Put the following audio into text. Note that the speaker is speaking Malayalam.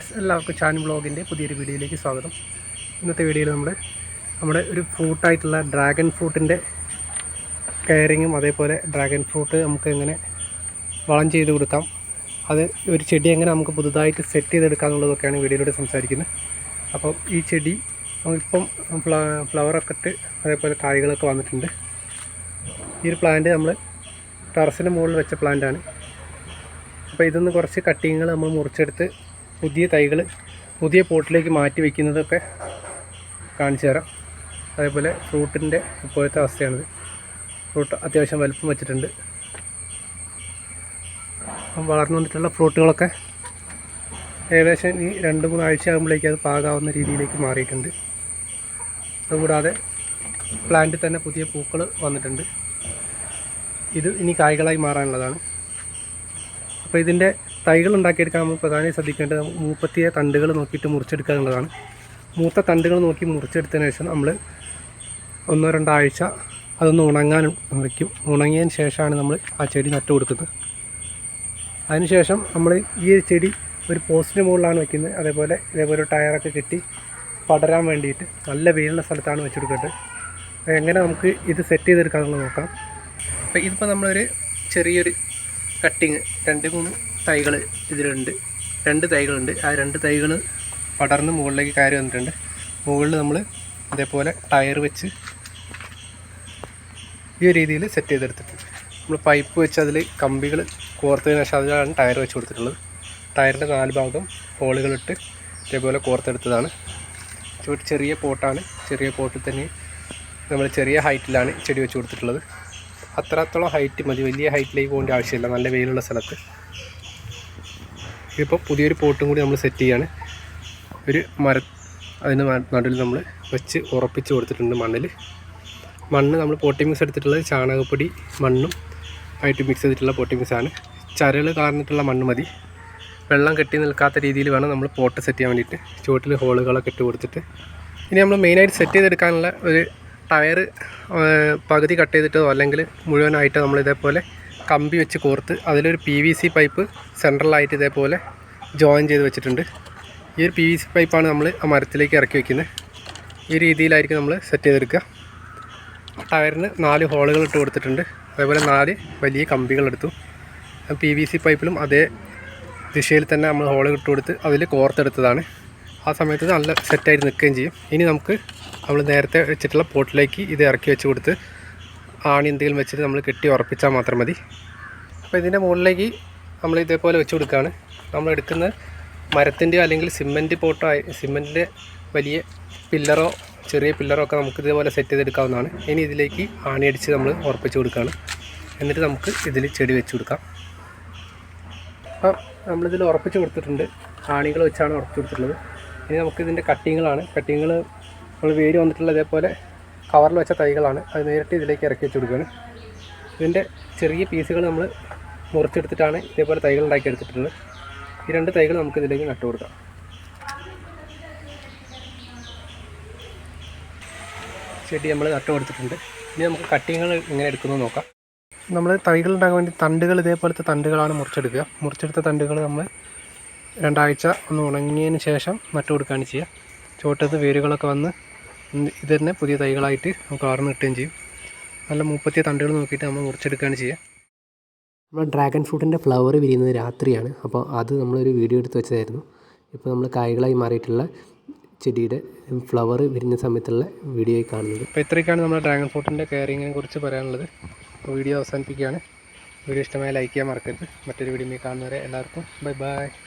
എല്ലാവർക്കും ചാൻ ബ്ലോഗിന്റെ പുതിയൊരു വീഡിയോയിലേക്ക് സ്വാഗതം. ഇന്നത്തെ വീഡിയോയിൽ നമ്മൾ നമ്മുടെ ഒരു ഫ്രൂട്ടായിട്ടുള്ള ഡ്രാഗൺ ഫ്രൂട്ടിന്റെ കെയറിങ്ങും അതേപോലെ ഡ്രാഗൺ ഫ്രൂട്ട് നമുക്ക് എങ്ങനെ വളം ചെയ്ത് കൊടുക്കാം. അത് ഒരു ചെടി എങ്ങനെ നമുക്ക് പുതുതായിട്ട് സെറ്റ് ചെയ്തെടുക്കാം എന്നുള്ളതൊക്കെയാണ് വീഡിയോയിലൂടെ സംസാരിക്കുന്നത്. അപ്പോൾ ഈ ചെടി ഫ്ല ഫ്ലവറൊക്കെ ഇട്ട് അതേപോലെ കായ്കളൊക്കെ വന്നിട്ടുണ്ട്. ഈ ഒരു പ്ലാന്റ് നമ്മൾ ടെറസിന്റെ മുകളിൽ വെച്ച പ്ലാന്റാണ് അപ്പോൾ ഇതൊന്ന് കുറച്ച് കട്ടിങ്ങുകൾ നമ്മൾ മുറിച്ചെടുത്ത് പുതിയ തൈകൾ പുതിയ പോട്ടിലേക്ക് മാറ്റി വയ്ക്കുന്നതൊക്കെ കാണിച്ചു തരാം. അതേപോലെ ഫ്രൂട്ടിന്റെ ഇപ്പോഴത്തെ അവസ്ഥയാണിത്. ഫ്രൂട്ട് അത്യാവശ്യം വലുപ്പം വെച്ചിട്ടുണ്ട്. അപ്പം വളർന്നു വന്നിട്ടുള്ള ഫ്രൂട്ടുകളൊക്കെ ഏകദേശം ഈ രണ്ട് മൂന്ന് ആഴ്ച ആകുമ്പോഴേക്ക് അത് പാകാവുന്ന രീതിയിലേക്ക് മാറിയിട്ടുണ്ട്. അതുകൂടാതെ പ്ലാന്റിൽ തന്നെ പുതിയ പൂക്കൾ വന്നിട്ടുണ്ട്. ഇത് ഇനി കായ്കളായി മാറാനുള്ളതാണ്. അപ്പോൾ ഇതിന്റെ തൈകൾ ഉണ്ടാക്കിയെടുക്കാൻ നമ്മൾ പ്രധാനമായി ശ്രദ്ധിക്കേണ്ടത് മൂപ്പത്തിയ തണ്ടുകൾ നോക്കിയിട്ട് മുറിച്ചെടുക്കുക എന്നുള്ളതാണ്. മൂത്ത തണ്ടുകൾ നോക്കി മുറിച്ചെടുത്തതിന് ശേഷം നമ്മൾ ഒന്നോ രണ്ടോ ആഴ്ച അതൊന്ന് ഉണങ്ങാൻ വയ്ക്കും. ഉണങ്ങിയതിന് ശേഷമാണ് നമ്മൾ ആ ചെടി നട്ടു കൊടുക്കുന്നത്. അതിനുശേഷം നമ്മൾ ഈ ചെടി ഒരു പോസ്റ്റിന് മുകളിലാണ് വയ്ക്കുന്നത്. അതേപോലെ ഇതേപോലെ ടയറൊക്കെ കെട്ടി പടരാൻ വേണ്ടിയിട്ട് നല്ല വെയിലുള്ള സ്ഥലത്താണ് വെച്ചെടുക്കേണ്ടത് എങ്ങനെ നമുക്ക് ഇത് സെറ്റ് ചെയ്തെടുക്കാമെന്നുള്ളത് നോക്കാം. അപ്പോൾ ഇതിപ്പോൾ നമ്മളൊരു ചെറിയൊരു കട്ടിങ് രണ്ട് മൂന്ന് തൈകൾ ഇതിലുണ്ട്. രണ്ട് തൈകളുണ്ട്. ആ രണ്ട് തൈകൾ പടർന്ന് മുകളിലേക്ക് കയറി വന്നിട്ടുണ്ട്. മുകളിൽ നമ്മൾ ഇതേപോലെ ടയർ വെച്ച് ഈ ഒരു രീതിയിൽ സെറ്റ് ചെയ്തെടുത്തിട്ടുണ്ട്. നമ്മൾ പൈപ്പ് വെച്ച് അതിൽ കമ്പികൾ കോർത്തതിന് ശേഷം അതിലാണ് ടയർ വെച്ച് കൊടുത്തിട്ടുള്ളത്. ടയറിന്റെ നാല് ഭാഗം ഹോളുകളിട്ട് ഇതേപോലെ കോർത്തെടുത്തതാണ്. ഒരു ചെറിയ പോട്ടാണ്. ചെറിയ പോട്ടിൽ തന്നെ നമ്മൾ ചെറിയ ഹൈറ്റിലാണ് ചെടി വെച്ച് കൊടുത്തിട്ടുള്ളത്. അത്രത്തോളം ഹൈറ്റ് മതി. വലിയ ഹൈറ്റിലേക്ക് പോകേണ്ട ആവശ്യമില്ല. നല്ല വെയിലുള്ള സ്ഥലത്ത്. ഇതിപ്പോൾ പുതിയൊരു പോട്ടും കൂടി നമ്മൾ സെറ്റ് ചെയ്യാണ്. ഒരു മര അതിന് നടുവിൽ നമ്മൾ വെച്ച് ഉറപ്പിച്ച് കൊടുത്തിട്ടുണ്ട് മണ്ണിൽ മണ്ണ് നമ്മൾ പോട്ടി മിക്സ് എടുത്തിട്ടുള്ളത് ചാണകപ്പൊടി മണ്ണും ആയിട്ട് മിക്സ് ചെയ്തിട്ടുള്ള പോട്ടി മിക്സാണ് ചരൽ കാർന്നിട്ടുള്ള മണ്ണ് മതി. വെള്ളം കെട്ടി നിൽക്കാത്ത രീതിയിൽ വേണം നമ്മൾ പോട്ട് സെറ്റ് ചെയ്യാൻ വേണ്ടിയിട്ട്. ചുവട്ടിൽ ഹോളുകളൊക്കെ ഇട്ട് കൊടുത്തിട്ട്. ഇനി നമ്മൾ മെയിനായിട്ട് സെറ്റ് ചെയ്തെടുക്കാനുള്ള ഒരു ടയർ പകുതി കട്ട് ചെയ്തിട്ടോ അല്ലെങ്കിൽ മുഴുവനായിട്ടോ നമ്മൾ ഇതേപോലെ കമ്പി വെച്ച് കോർത്ത് അതിലൊരു പി വി സി പൈപ്പ് സെൻട്രലായിട്ട് ഇതേപോലെ ജോയിൻ ചെയ്ത് വെച്ചിട്ടുണ്ട്. ഈ ഒരു പി വി സി പൈപ്പാണ് നമ്മൾ ആ മരത്തിലേക്ക് ഇറക്കി വയ്ക്കുന്നത് ഈ രീതിയിലായിരിക്കും നമ്മൾ സെറ്റ് ചെയ്തെടുക്കുക ടയറിന് നാല് ഹോളുകൾ ഇട്ട് കൊടുത്തിട്ടുണ്ട്. അതേപോലെ നാല് വലിയ കമ്പികൾ എടുത്തു. പി വി സി പൈപ്പിലും അതേ ദിശയിൽ തന്നെ നമ്മൾ ഹോളുകൾ ഇട്ട് കൊടുത്ത് അതിൽ കോർത്തെടുത്തതാണ്. ആ സമയത്ത് നല്ല സെറ്റായിട്ട് നിൽക്കുകയും ചെയ്യും. ഇനി നമുക്ക് നമ്മൾ നേരത്തെ വെച്ചിട്ടുള്ള പോട്ടിലേക്ക് ഇത് ഇറക്കി വെച്ച് കൊടുത്ത് ആണി എന്തെങ്കിലും വെച്ചിട്ട് നമ്മൾ കെട്ടി ഉറപ്പിച്ചാൽ മാത്രം മതി. അപ്പോൾ ഇതിന്റെ മുകളിലേക്ക് നമ്മൾ ഇതേപോലെ വെച്ച് കൊടുക്കുകയാണ്. നമ്മൾ എടുക്കുന്ന മരത്തിന്റെയോ അല്ലെങ്കിൽ സിമെന്റ് പോട്ടോ സിമന്റിന്റെ വലിയ പില്ലറോ ചെറിയ പില്ലറോ ഒക്കെ നമുക്ക് ഇതേപോലെ സെറ്റ് ചെയ്തെടുക്കാവുന്നതാണ്. ഇനി ഇതിലേക്ക് ആണി അടിച്ച് നമ്മൾ ഉറപ്പിച്ച് കൊടുക്കുകയാണ്. എന്നിട്ട് നമുക്ക് ഇതിൽ ചെടി വെച്ച് കൊടുക്കാം. അപ്പം നമ്മളിതിൽ ഉറപ്പിച്ച് കൊടുത്തിട്ടുണ്ട്. ആണികൾ വെച്ചാണ് ഉറപ്പിച്ച് കൊടുത്തിട്ടുള്ളത്. ഇനി നമുക്കിതിന്റെ കട്ടിങ്ങുകളാണ്. കട്ടിങ്ങുകൾ നമ്മൾ വേര് വന്നിട്ടുള്ള ഇതേപോലെ കവറിൽ വെച്ച തൈകളാണ്. അത് നേരിട്ട് ഇതിലേക്ക് ഇറക്കി വെച്ച് കൊടുക്കുകയാണ്. ഇതിന്റെ ചെറിയ പീസുകൾ നമ്മൾ മുറിച്ചെടുത്തിട്ടാണ് ഇതേപോലെ തൈകൾ ഉണ്ടാക്കി എടുത്തിട്ടുള്ളത്. ഈ രണ്ട് തൈകൾ നമുക്ക് ഇതിലേക്ക് നട്ടു കൊടുക്കാം. ചെടി നമ്മൾ നട്ടു കൊടുത്തിട്ടുണ്ട്. ഇനി നമുക്ക് കട്ടിങ്ങൾ ഇങ്ങനെ എടുക്കുന്നത് നോക്കാം. നമ്മൾ തൈകൾ ഉണ്ടാകാൻ വേണ്ടി തണ്ടുകൾ ഇതേപോലത്തെ തണ്ടുകളാണ് മുറിച്ചെടുക്കുക. മുറിച്ചെടുത്ത തണ്ടുകൾ നമ്മൾ രണ്ടാഴ്ച ഒന്ന് ഉണങ്ങിയതിന് ശേഷം നട്ടു കൊടുക്കുകയാണ് ചെയ്യുക. ചുവട്ടത്ത് വേരുകളൊക്കെ വന്ന് ഇത് തന്നെ പുതിയ തൈകളായിട്ട് നമുക്ക് ആർന്ന് കിട്ടുകയും ചെയ്യും. നല്ല മുപ്പത്തിയ തണ്ടുകൾ നോക്കിയിട്ട് നമ്മൾ മുറിച്ചെടുക്കുകയാണ് ചെയ്യുക. നമ്മൾ ഡ്രാഗൺ ഫ്രൂട്ടിന്റെ ഫ്ലവർ വിരിയുന്നത് രാത്രിയാണ്. അപ്പോൾ അത് നമ്മളൊരു വീഡിയോ എടുത്ത് വെച്ചതായിരുന്നു. ഇപ്പോൾ നമ്മൾ കായ്കളായി മാറിയിട്ടുള്ള ചെടിയുടെ ഫ്ലവർ വിരിഞ്ഞ സമയത്തുള്ള വീഡിയോ കാണുന്നത്. അപ്പോൾ ഇത്രയൊക്കെയാണ് നമ്മുടെ ഡ്രാഗൺ ഫ്രൂട്ടിന്റെ കെയറിങ്ങിനെ കുറിച്ച് പറയാനുള്ളത്. വീഡിയോ അവസാനിപ്പിക്കുകയാണ്. വീഡിയോ ഇഷ്ടമായ ലൈക്ക് ചെയ്യാൻ മറക്കരുത്. മറ്റൊരു വീഡിയോ കാണുന്നവരെ എല്ലാവർക്കും ബൈ ബൈ